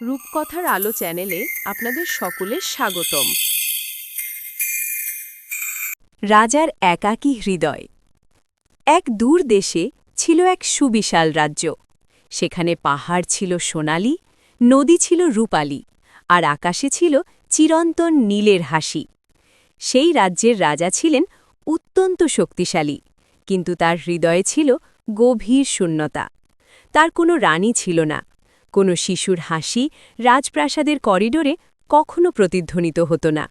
রূপকথার আলো চ্যানেলে আপনাদের সকলের স্বাগতম। রাজার একাকী হৃদয়। এক দূর দেশে ছিল এক সুবিশাল রাজ্য। সেখানে পাহাড় ছিল সোনালি, নদী ছিল রূপালী, আর আকাশে ছিল চিরন্তন নীলের হাসি। সেই রাজ্যের রাজা ছিলেন অত্যন্ত শক্তিশালী, কিন্তু তার হৃদয়ে ছিল গভীর শূন্যতা। তার কোনো রানী ছিল না কোনো শিশুর হাসি রাজপ্রাসাদের করিডোরে কখনো প্রতিধ্বনিত হতো না।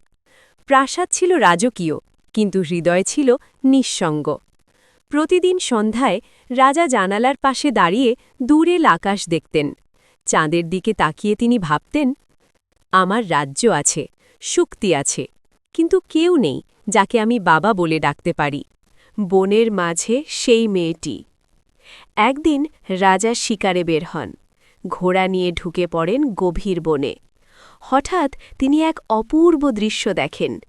প্রাসাদ ছিল রাজকীয়, কিন্তু হৃদয় ছিল নিঃসঙ্গ। প্রতিদিন সন্ধ্যায় রাজা জানালার পাশে দাঁড়িয়ে দূরেল আকাশ দেখতেন। চাঁদের দিকে তাকিয়ে তিনি ভাবতেন, আমার রাজ্য আছে, শক্তি আছে, কিন্তু কেউ নেই যাকে আমি বাবা বলে ডাকতে পারি। বনের মাঝে সেই মেয়েটি। একদিন রাজা শিকারে বের হন। ঘোড়া নিয়ে ঢুকে পড়েন গভীর বনে। হঠাৎ তিনি এক অপূর্ব দৃশ্য দেখেন।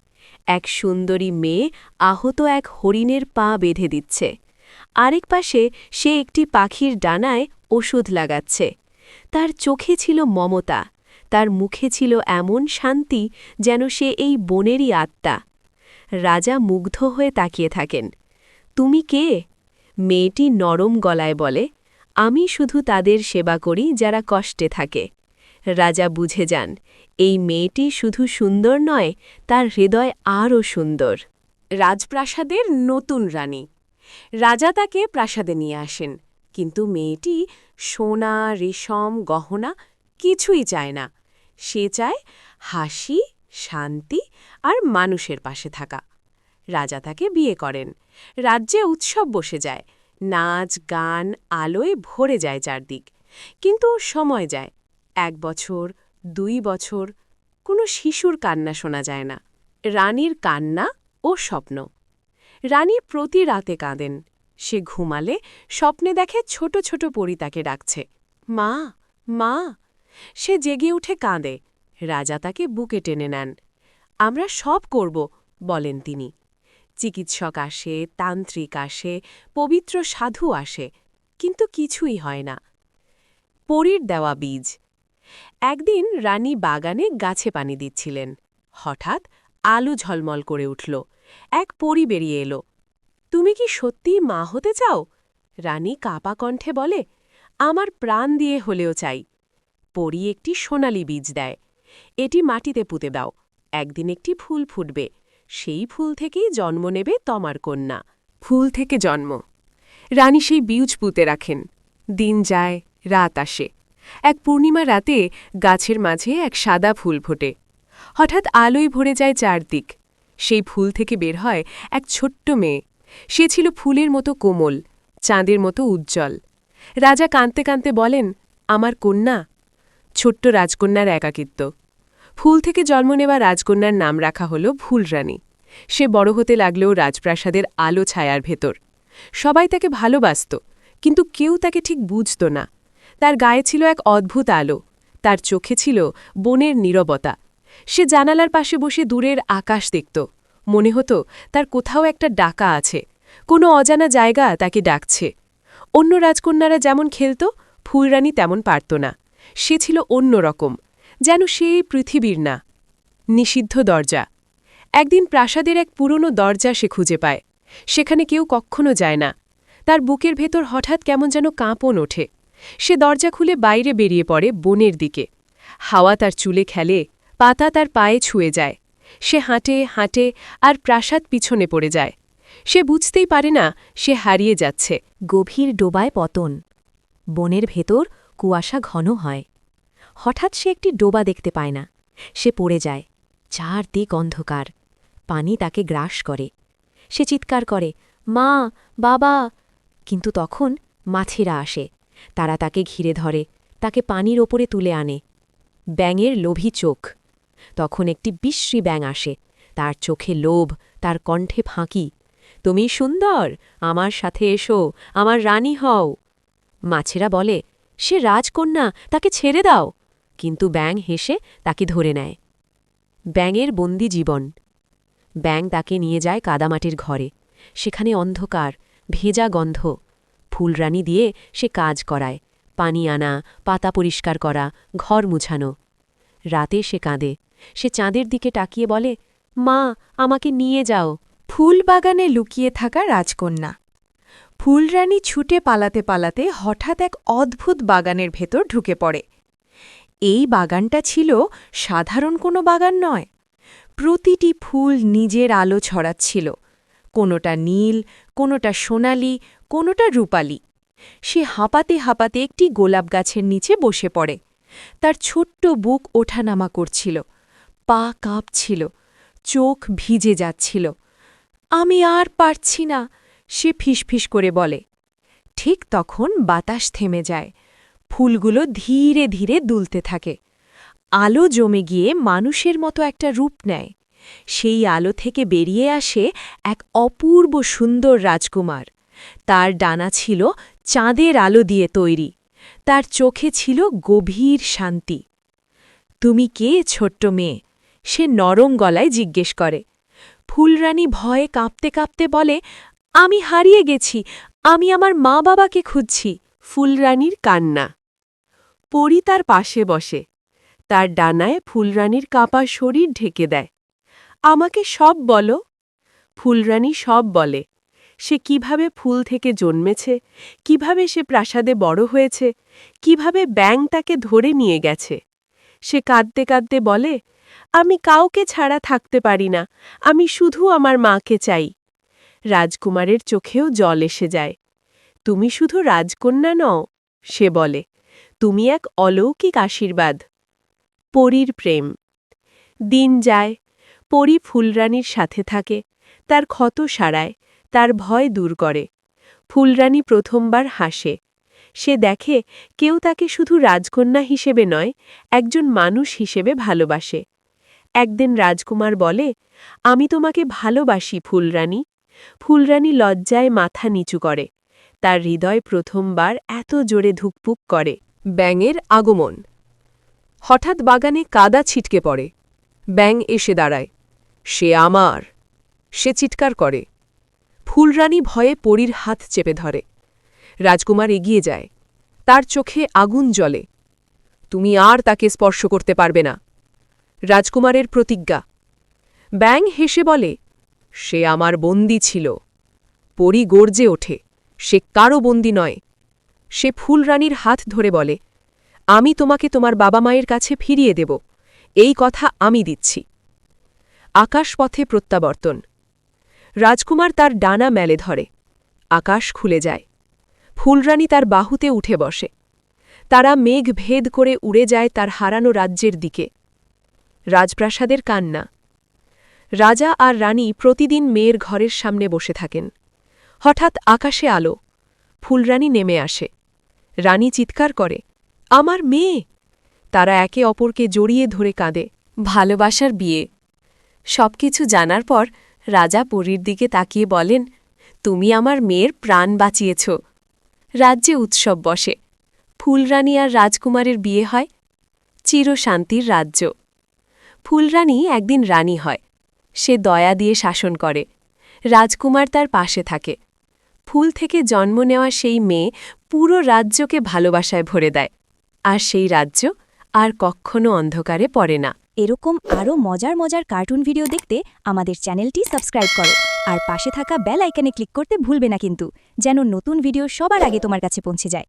এক সুন্দরী মেয়ে আহত এক হরিণের পা বেঁধে দিচ্ছে। আরেক পাশে সে একটি পাখির ডানায় ওষুধ লাগাচ্ছে। তার চোখে ছিল মমতা, তার মুখে ছিল এমন শান্তি যেন সে এই বনেরই আত্মা। রাজা মুগ্ধ হয়ে তাকিয়ে থাকেন। তুমি কে? মেয়েটি নরম গলায় বলে। আমি শুধু তাদের সেবা করি যারা কষ্টে থাকে। রাজা বুঝে যান, এই মেয়েটি শুধু সুন্দর নয়, তার হৃদয় আরও সুন্দর। রাজপ্রাসাদের নতুন রানী। রাজা তাকে প্রাসাদে নিয়ে আসেন, কিন্তু মেয়েটি সোনা, রেশম, গহনা কিছুই চায় না। সে চায় হাসি, শান্তি আর মানুষের পাশে থাকা। রাজা তাকে বিয়ে করেন। রাজ্যে উৎসব বসে যায়। নাচ, গান, আলোয় ভরে যায় চারদিক। কিন্তু সময় যায়, এক বছর, দুই বছর, কোনো শিশুর কান্না শোনা যায় না, রানীর কান্না ও স্বপ্ন। রানী প্রতি রাতে কাঁদেন, সে ঘুমালে স্বপ্নে দেখে ছোট ছোট পরি তাকে ডাকছে, মা মা। সে জেগে উঠে কাঁদে, রাজা তাকে বুকে টেনে নেন, আমরা সব করব, বলেন তিনি। চিকিৎসক আসে, তান্ত্রিক আসে, পবিত্র সাধু আসে, কিন্তু কিছুই হয় না। পরীর দেওয়া বীজ। একদিন রানী বাগানে গাছে পানি দিচ্ছিলেন। হঠাৎ আলো ঝলমল করে উঠল। এক পরি বেরিয়ে এলো। তুমি কি সত্যিই মা হতে চাও? রানী কাপা কণ্ঠে বলে, আমার প্রাণ দিয়ে হলেও চাই। পরি একটি সোনালি বীজ দেয়। এটি মাটিতে পুঁতে দাও। একদিন একটি ফুল ফুটবে। সেই ফুল থেকেই জন্ম নেবে তমার কন্যা। ফুল থেকে জন্ম। রানী সেই বীজ পুঁতে রাখেন। দিন যায়, রাত আসে। এক পূর্ণিমা রাতে গাছের মাঝে এক সাদা ফুল ফোটে। হঠাৎ আলোয় ভরে যায় চারদিক। সেই ফুল থেকে বের হয় এক ছোট্ট মেয়ে। সে ছিল ফুলের মতো কোমল, চাঁদের মতো উজ্জ্বল। রাজা কাঁদতে কাঁদতে বলেন, আমার কন্যা? ছোট্ট রাজকন্যার একাকিত্ব। ফুল থেকে জন্ম নেওয়া রাজকন্যার নাম রাখা হল ফুলরানী সে বড় হতে লাগলেও রাজপ্রাসাদের আলো ছায়ার ভেতর। সবাই তাকে ভালোবাসত, কিন্তু কেউ তাকে ঠিক বুঝত না। তার গায়ে ছিল এক অদ্ভুত আলো, তার চোখে ছিল বনের নীরবতা। সে জানালার পাশে বসে দূরের আকাশ দেখত। মনে হতো তার কোথাও একটা ডাকা আছে, কোনো অজানা জায়গা তাকে ডাকছে। অন্য রাজকন্যারা যেমন খেলত ফুলরানী তেমন পারত না। সে ছিল অন্য রকম যেন সে পৃথিবীর না, নিষিদ্ধ দরজা। একদিন প্রাসাদের এক পুরনো দরজা সে খুঁজে পায়। সেখানে কেউ কখনো যায় না। তার বুকের ভেতর হঠাৎ কেমন যেন কাঁপন ওঠে। সে দরজা খুলে বাইরে বেরিয়ে পড়ে বনের দিকে। হাওয়া তার চুলে খেলে, পাতা তার পায়ে ছুঁয়ে যায়। সে হাঁটে হাঁটে আর প্রাসাদ পিছনে পড়ে যায়। সে বুঝতেই পারে না, সে হারিয়ে যাচ্ছে। গভীর ডোবায় পতন। বনের ভেতর কুয়াশা ঘন হয়। হঠাৎ সে একটি ডোবা দেখতে পায় না। সে পড়ে যায়। চারদিক অন্ধকার। পানি তাকে গ্রাস করে। সে চিৎকার করে, মা, বাবা! কিন্তু তখন মাছেরা আসে। তারা তাকে ঘিরে ধরে, তাকে পানির ওপরে তুলে আনে। ব্যাঙের লোভী চোখ। তখন একটি বিশ্রী ব্যাঙ আসে। তার চোখে লোভ, তার কণ্ঠে ফাঁকি। তুমি সুন্দর, আমার সাথে এসো, আমার রানী হও। মাছেরা বলে, সে রাজকন্যা, তাকে ছেড়ে দাও। কিন্তু ব্যাং হেসে তাকে ধরে নেয়। ব্যাঙের বন্দি জীবন। ব্যাং তাকে নিয়ে যায় কাদামাটির ঘরে। সেখানে অন্ধকার, ভেজা গন্ধ। ফুলরানি দিয়ে সে কাজ করায়। পানি আনা, পাতা পরিষ্কার করা, ঘর মুছানো। রাতে সে কাঁদে। সে চাঁদের দিকে তাকিয়ে বলে, মা, আমাকে নিয়ে যাও। ফুল বাগানে লুকিয়ে থাকা রাজকন্যা। ফুলরানী ছুটে পালাতে পালাতে হঠাৎ এক অদ্ভুত বাগানের ভেতর ঢুকে পড়ে। এই বাগানটা ছিল সাধারণ কোনো বাগান নয়। প্রতিটি ফুল নিজের আলো ছড়াচ্ছিল। কোনোটা নীল, কোনোটা সোনালি, কোনোটা রূপালি। সে হাঁপাতে হাঁপাতে একটি গোলাপ গাছের নিচে বসে পড়ে। তার ছোট্ট বুক ওঠানামা করছিল। পা কাঁপছিল। চোখ ভিজে যাচ্ছিল। আমি আর পারছি না সে ফিসফিস করে বলে। ঠিক তখন বাতাস থেমে যায়। ফুলগুলো ধীরে ধীরে দুলতে থাকে। আলো জমে গিয়ে মানুষের মতো একটা রূপ নেয়। সেই আলো থেকে বেরিয়ে আসে এক অপূর্ব সুন্দর রাজকুমার। তার ডানা ছিল চাঁদের আলো দিয়ে তৈরি। তার চোখে ছিল গভীর শান্তি। তুমি কে, ছোট্ট মেয়ে? সে নরম গলায় জিজ্ঞেস করে। ফুলরানী ভয়ে কাঁপতে কাঁপতে বলে, আমি হারিয়ে গেছি। আমি আমার মা বাবাকে খুঁজছি। ফুলরানীর কান্না। পরি তার পাশে বসে। তার ডানায় ফুলরানীর কাঁপা শরীর ঢেকে দেয়। আমাকে সব বলো? ফুলরানী সব বলে। সে কীভাবে ফুল থেকে জন্মেছে? কীভাবে সে প্রাসাদে বড় হয়েছে? কীভাবে ব্যাং তাকে ধরে নিয়ে গেছে? সে কাঁদতে কাঁদতে বলে, আমি কাউকে ছাড়া থাকতে পারি না। আমি শুধু আমার মাকে চাই। রাজকুমারের চোখেও জল এসে যায়। তুমি শুধু রাজকন্যা নও সে বলে, তুমি এক অলৌকিক আশীর্বাদ। পরীর প্রেম। দিন যায়, পরী ফুলরানীর সাথে থাকে, তার ক্ষত সারায়, তার ভয় দূর করে। ফুলরানী প্রথমবার হাসে। সে দেখে কেউ তাকে শুধু রাজকন্যা হিসেবে নয়, একজন মানুষ হিসেবে ভালোবাসে। একদিন রাজকুমার বলে, আমি তোমাকে ভালোবাসি ফুলরানী। ফুলরানী লজ্জায় মাথা নিচু করে। তার হৃদয় প্রথমবার এত জোরে ধুকপুক করে। ব্যাঙের আগমন। হঠাৎ বাগানে কাদা ছিটকে পড়ে। ব্যাং এসে দাঁড়ায়। সে আমার। সে চিৎকার করে। ফুলরানী ভয়ে পরীর হাত চেপে ধরে। রাজকুমার এগিয়ে যায়। তার চোখে আগুন জ্বলে। তুমি আর তাকে স্পর্শ করতে পারবে না। রাজকুমারের প্রতিজ্ঞা। ব্যাং হেসে বলে, সে আমার বন্দি ছিল। পরি গর্জে ওঠে। সে কারও বন্দি নয়। সে ফুলরানীর হাত ধরে বলে, আমি তোমাকে তোমার বাবা মায়ের কাছে ফিরিয়ে দেব। এই কথা আমি দিচ্ছি। আকাশপথে প্রত্যাবর্তন। রাজকুমার তার ডানা মেলে ধরে। আকাশ খুলে যায়। ফুলরানী তার বাহুতে উঠে বসে। তারা মেঘ ভেদ করে উড়ে যায় তার হারানো রাজ্যের দিকে। রাজপ্রাসাদের কান্না। রাজা আর রানী প্রতিদিন মেয়ের ঘরের সামনে বসে থাকেন। হঠাৎ আকাশে আলো। ফুলরানী নেমে আসে। রানী চিৎকার করে, আমার মেয়ে! তারা একে অপরকে জড়িয়ে ধরে কাঁদে, ভালোবাসার বিয়ে। সবকিছু জানার পর রাজা পরীর দিকে তাকিয়ে বলেন, তুমি আমার মেয়ের প্রাণ বাঁচিয়েছ। রাজ্যে উৎসব বসে। ফুলরানী আর রাজকুমারের বিয়ে হয়। চিরশান্তির রাজ্য। ফুলরানী একদিন রানী হয়। সে দয়া দিয়ে শাসন করে। রাজকুমার তার পাশে থাকে। ফুল থেকে জন্ম নেওয়া সেই মেয়ে পুরো রাজ্যকে ভালোবাসায় ভরে দেয়। আর সেই রাজ্য আর কখনো অন্ধকারে পড়ে না। এরকম আরও মজার মজার কার্টুন ভিডিও দেখতে আমাদের চ্যানেলটি সাবস্ক্রাইব করো। আর পাশে থাকা বেল আইকনে ক্লিক করতে ভুলবে না কিন্তু, যেন নতুন ভিডিও সবার আগে তোমার কাছে পৌঁছে যায়।